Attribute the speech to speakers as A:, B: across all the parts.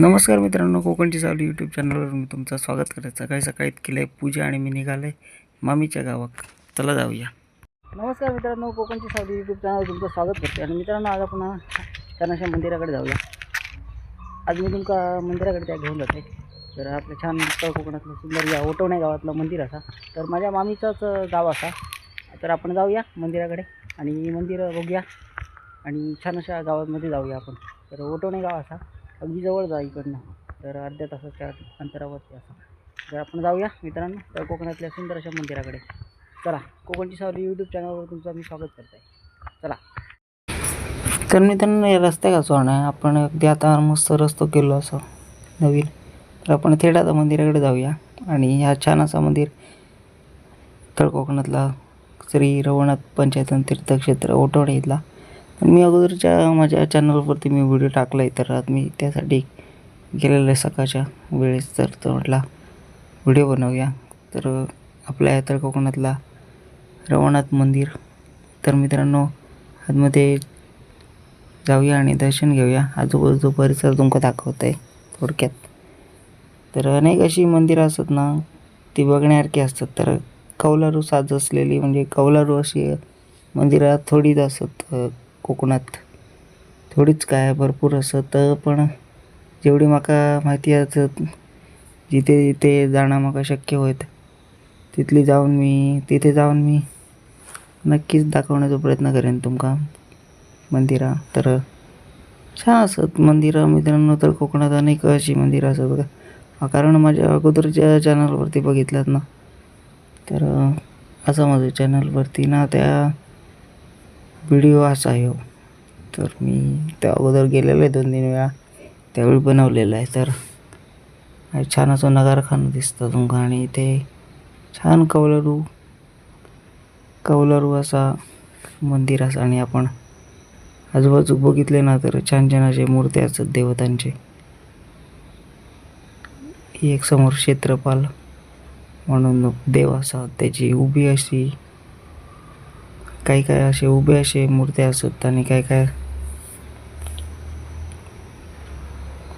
A: नमस्कार मित्रांनो कोकणची चालू यूट्यूब चॅनलवर मी तुमचं स्वागत करत. सकाळी सकाळी केलं आहे पूजा आणि मी निघाले मामीच्या गावात. चला जाऊया. नमस्कार मित्रांनो कोकणची सावली यूट्यूब चॅनलवर तुमचं स्वागत करते. आणि मित्रांनो आज आपण छानशा मंदिराकडे जाऊया. आज मी तुमका मंदिराकडे त्या घेऊन जाते. तर आपलं छान उत्तर कोकणातलं सुंदर या ओटवणे गावातलं मंदिर असा. तर माझ्या मामीचंच गाव असा. तर आपण जाऊया मंदिराकडे आणि मंदिर बघूया. आणि छान अशा गावामध्ये जाऊया आपण. तर ओटवणे गाव असा. अगदी जवळ जा इकडनं. तर अर्ध्या तासाच्या अंतरावरती असं. तर आपण जाऊया मित्रांनो. तर कोकणातल्या सुंदर अशा मंदिराकडे. चला कोकणची सावली यूट्यूब चॅनलवर तुमचं मी स्वागत करत आहे चला. तर मित्रांनो या रस्त्या का सोडणं आहे. आपण अगदी आता मस्त रस्तो केलो असं नवीन. तर आपण थेट आता मंदिराकडे जाऊया. आणि ह्या छान असा मंदिर तर कोकणातला श्री रवनाथ पंचायत तीर्थक्षेत्र ओटवडे इथला. मी अगोदरच्या माझ्या चॅनलवरती मी व्हिडिओ टाकला आहे तर आज मी त्यासाठी गेलेलं आहे सकाळच्या वेळेस. तर तो म्हटला व्हिडिओ बनवूया. तर आपल्या या तर कोकणातला रवनाथ मंदिर. तर मित्रांनो आतमध्ये जाऊया आणि दर्शन घेऊया. आजूबाजू परिसर तुमका दाखवत आहे थोडक्यात. तर अनेक अशी मंदिरं असतात ना ती बघण्यासारखी असतात. तर कौलारू साज असलेली म्हणजे कौलारू अशी मंदिरं थोडीच असत कोकणात. थोडीच काय भरपूर असत पण जेवढी म्हाका माहिती असत जिथे जिथे जाणं म्हाका शक्य होत तिथली जाऊन मी तिथे जाऊन मी नक्कीच दाखवण्याचा प्रयत्न करेन तुमका. मंदिरां तर छान असत मंदिरं मित्रांनो तर कोकणात अनेक अशी मंदिरं असतात बघा. कारण माझ्या अगोदरच्या चॅनलवरती बघितल्यात ना. तर असं माझं चॅनलवरती ना त्या व्हिडिओ असा आहे हो. तर मी त्या अगोदर गेलेलो आहे दोन तीन वेळा. त्यावेळी बनवलेलं आहे. तर छान असं नगारखाना दिसतं तुमका आणि इथे छान कौलारू कौलारू असा मंदिर असा. आणि आपण आजूबाजू बघितले ना तर छान छान असे मूर्ती असतात देवतांचे. एक समोर क्षेत्रपाल म्हणून देव असा. त्याची उभी अशी काही काय असे उभे असे मूर्त्या असत आणि काय काय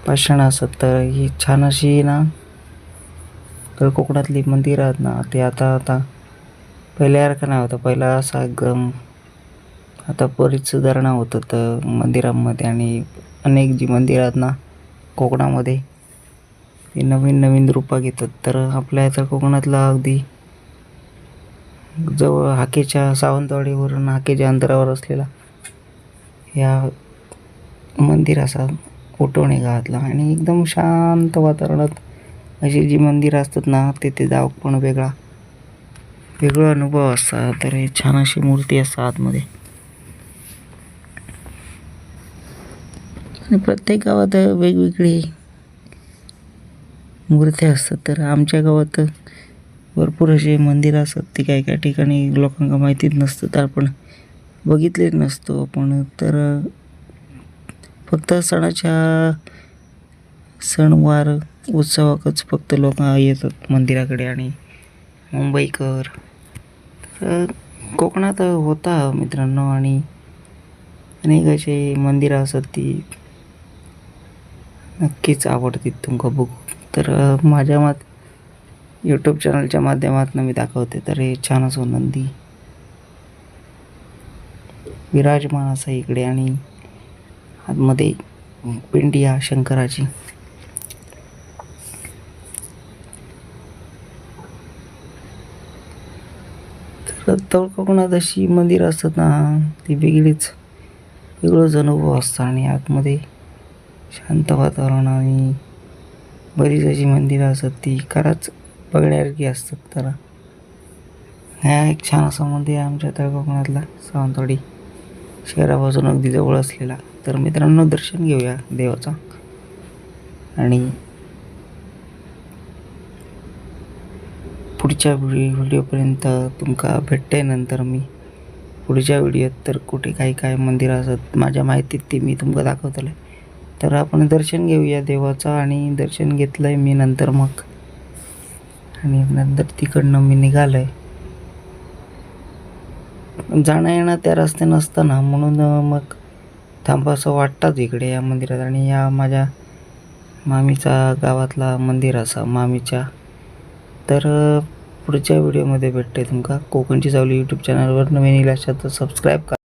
A: पाषाण असत. तर ही छान अशी ना तर कोकणातली मंदिरं आहेत ना ते आता आता पहिल्यासारखं नाही होतं. पहिला असा एकदम आता बरीच सुधारणा होत तर मंदिरांमध्ये आणि अनेक जी मंदिरं आहेत ना कोकणामध्ये ती नवीन नवीन रूपं घेतात. तर आपल्या इथं कोकणातला अगदी जवळ हाकेच्या सावंतवाडीवरून हाकेच्या अंतरावर असलेला या मंदिर असा उठवणे गावातला आणि एकदम शांत वातावरणात अशी जी मंदिरं असतात ना तिथे जाऊ पण वेगळा वेगळा अनुभव असतात. तर हे छान अशी मूर्ती असतात आतमध्ये. आणि प्रत्येक गावात वेगवेगळी मूर्त्या असतात. तर आमच्या गावात भरपूर असे मंदिरं असतात ती काही काही ठिकाणी लोकांना माहितीच नसतं तर आपण बघितलेच नसतो आपण. तर फक्त सणाच्या सणवार उत्सवाकच फक्त लोक येतात मंदिराकडे आणि मुंबईकर तर कोकणात होता मित्रांनो आणि अनेक असे मंदिरं असतात ती नक्कीच आवडतील तुमका बघू तर माझ्या मत यूट्यूब चॅनलच्या माध्यमातून मी दाखवते. तर हे छान असो नंदी. विराजमान असा इकडे आणि आतमध्ये पिंडी हा शंकराची. तर तळ कोकणात अशी मंदिरं असतात ना ती वेगळीच. वेगळंच अनुभव असतं आणि आतमध्ये शांत वातावरण आणि बरीच अशी मंदिरं असतात ती. खरंच बघण्यासारखी असतात तर. ह्या एक छान असं मंदिर आहे आमच्या तळ कोकणातला सावंतवाडी. शहरापासून अगदी जवळ असलेला. तर मित्रांनो दर्शन घेऊया देवाचा. आणि पुढच्या व्हिडिओ व्हिडिओपर्यंत तुमका भेटते नंतर मी. पुढच्या व्हिडिओत तर कुठे काही काय मंदिरं असत माझ्या माहितीत ते मी तुमका दाखवतलं तर आपण दर्शन घेऊया देवाचं आणि दर्शन घेतलं आहे मी नंतर मग. आणि नंतर तिकडनं मी निघालो आहे जाणं येणं त्या रस्ते नसताना म्हणून मग थांबावं वाटतात इकडे या मंदिरात. आणि या माझ्या मामीचा गावातला मंदिर असा मामीच्या. तर पुढच्या व्हिडिओमध्ये भेटते तुमका. कोकणची सावली यूट्यूब चॅनलवर नवीन इलाशात तर सबस्क्राईब करा